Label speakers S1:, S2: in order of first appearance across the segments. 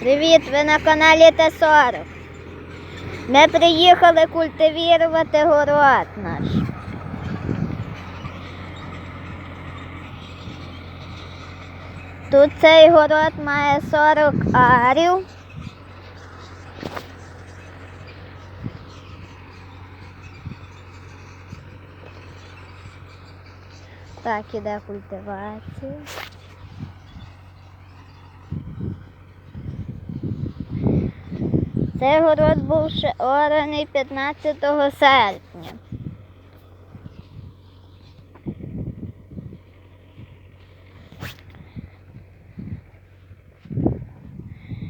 S1: Привіт, ви на каналі Т40. Ми приїхали культивірувати город наш. Тут цей город має 40 арів. Так, іде культивація. Цей город був ще ораний 15 серпня.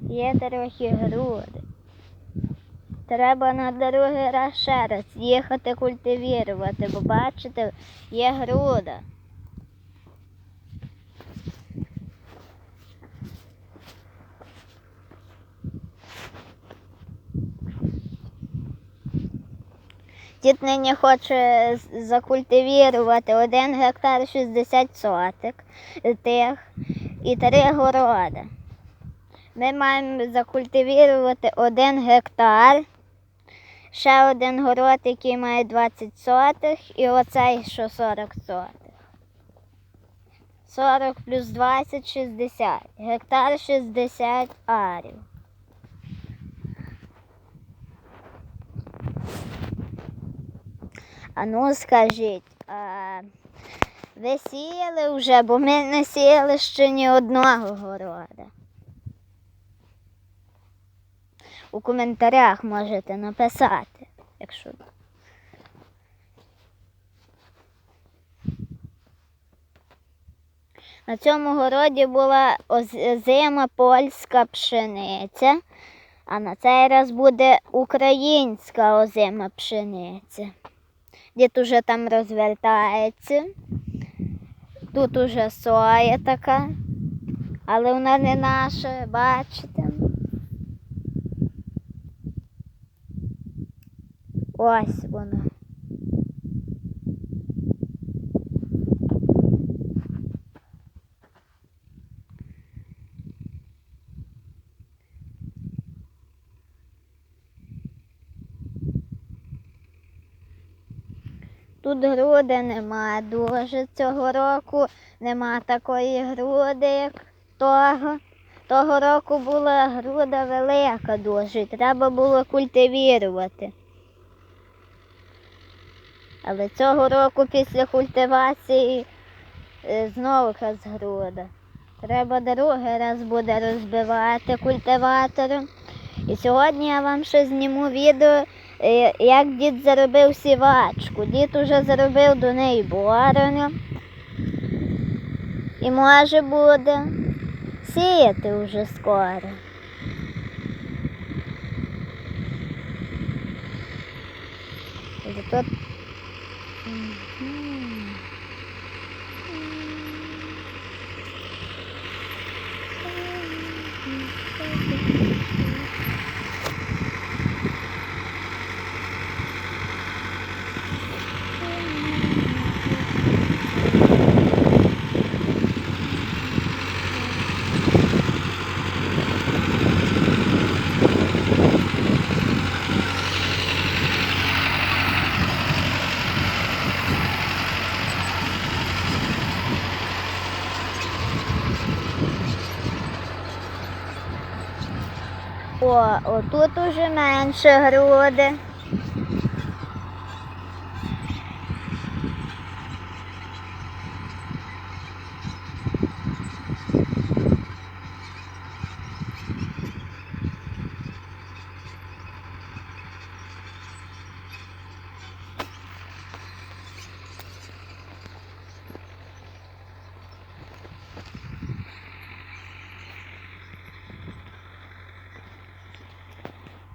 S1: Є трохи груди. Треба на другий раз ще раз їхати культивірувати, бо бачите, є груда. Дід нині хоче закультивірувати один гектар 60 соток тих і три городи. Ми маємо закультивірувати один гектар, ще один город, який має 20 сотих, і оцей, що 40 сотих. 40 плюс 20 60. Гектар 60 арів. А ну скажіть, а ви сіяли вже, бо ми не сіяли ще ні одного города. У коментарях можете написати, якщо. На цьому городі була озима польська пшениця, а на цей раз буде українська озима пшениця. Дід уже там розвертається. Тут уже соя така, але вона не наша, бачите. Ось вона. Тут груди нема дуже цього року, нема такої груди, як того. Того року була груда велика дуже, треба було культивірувати. Але цього року після культивації е, знову якась груда. Треба другий раз буде розбивати культиватором. І сьогодні я вам ще зніму відео, як дід заробив сівачку. Дід уже заробив до неї борону. І може буде сіяти вже скоро. Зато... отут уже менше груди.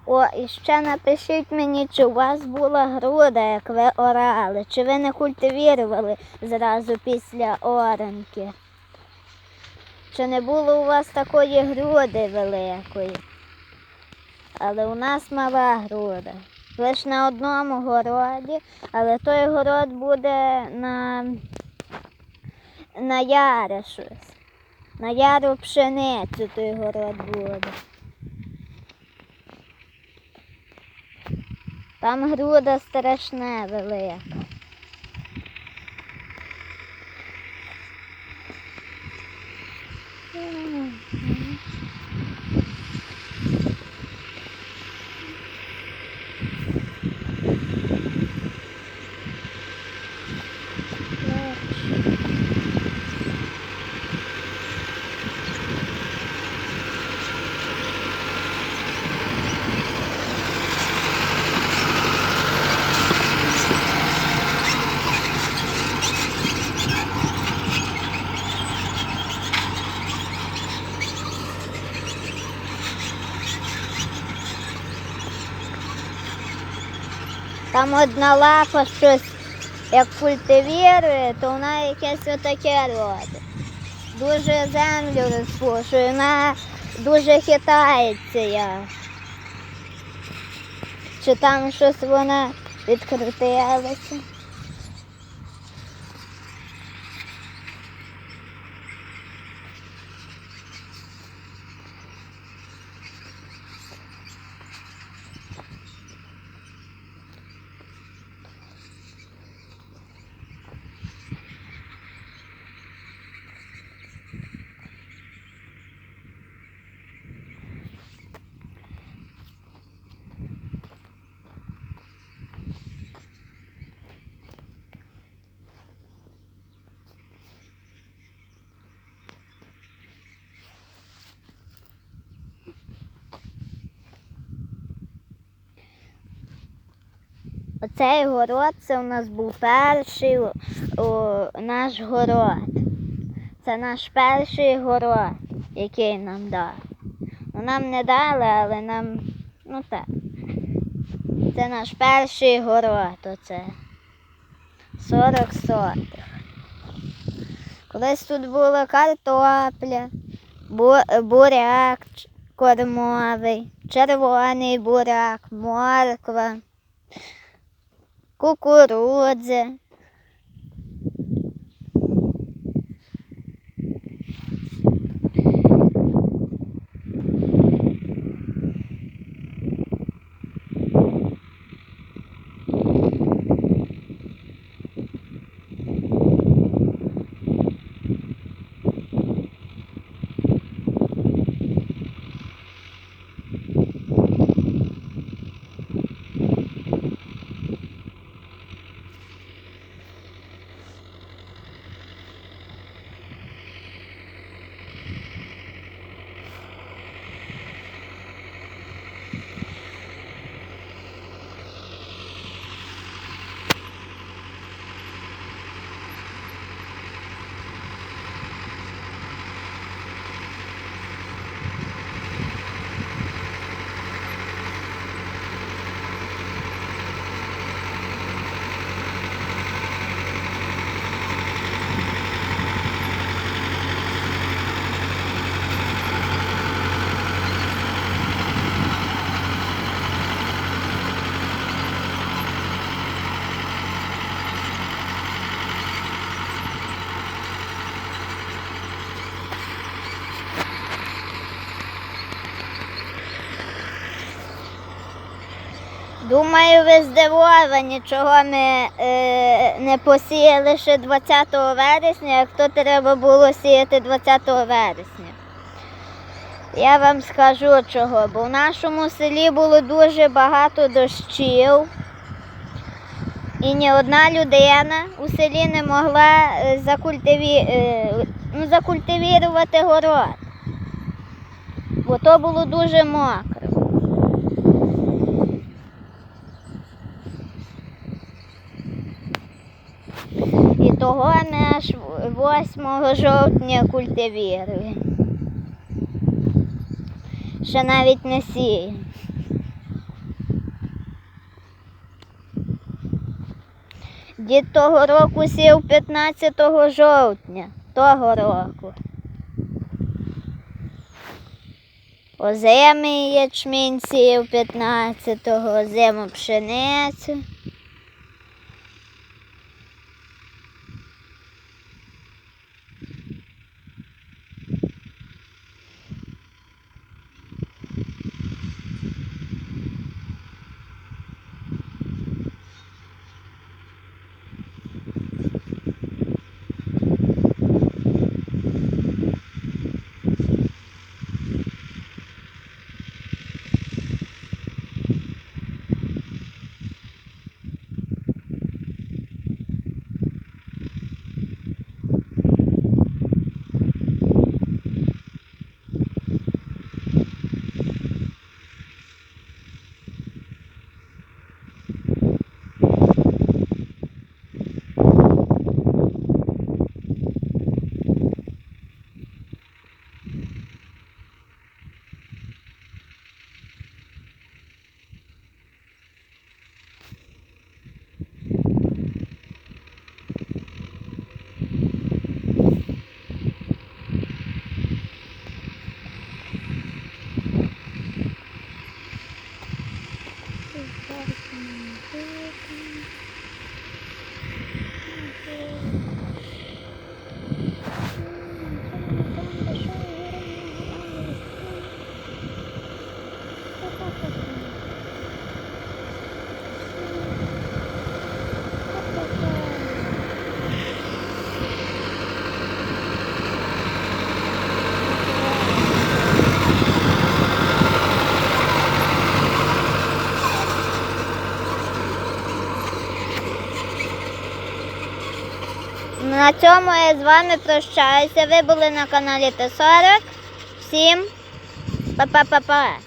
S1: О, і ще напишіть мені, чи у вас була груда, як ви орали, чи ви не культивірували зразу після оранки. Чи не було у вас такої груди великої? Але у нас мала груда. Лише на одному городі, але той город буде на, на яре щось. На яру пшеницю той город буде. Там груда страшне велика. Там одна лапа щось як культивірує, то вона якесь отаке робить. Дуже землю розпушує, вона дуже хитається. Я. Чи там щось вона відкрутилася? Оцей город це у нас був перший о, наш город. Це наш перший город, який нам дав. Ну, нам не дали, але нам, ну так. Це наш перший город, оце. 40 сотих. Колись тут була картопля, буряк кормовий, червоний буряк, морква кукурудзи. Думаю, ви здивовані, чого ми е, не посіяли ще 20 вересня, як то треба було сіяти 20 вересня. Я вам скажу чого, бо в нашому селі було дуже багато дощів, і ні одна людина у селі не могла е, закультиві... е, ну, закультивірувати город, бо то було дуже мокро. І того ми аж 8 жовтня культивіруємо. Ще навіть не сіємо. Дід того року сів 15 жовтня, того року. Озимий ячмінь сів 15-го, озиму пшеницю. Thank you. На цьому я з вами прощаюся. Ви були на каналі Т40. Всім па-па-па-па.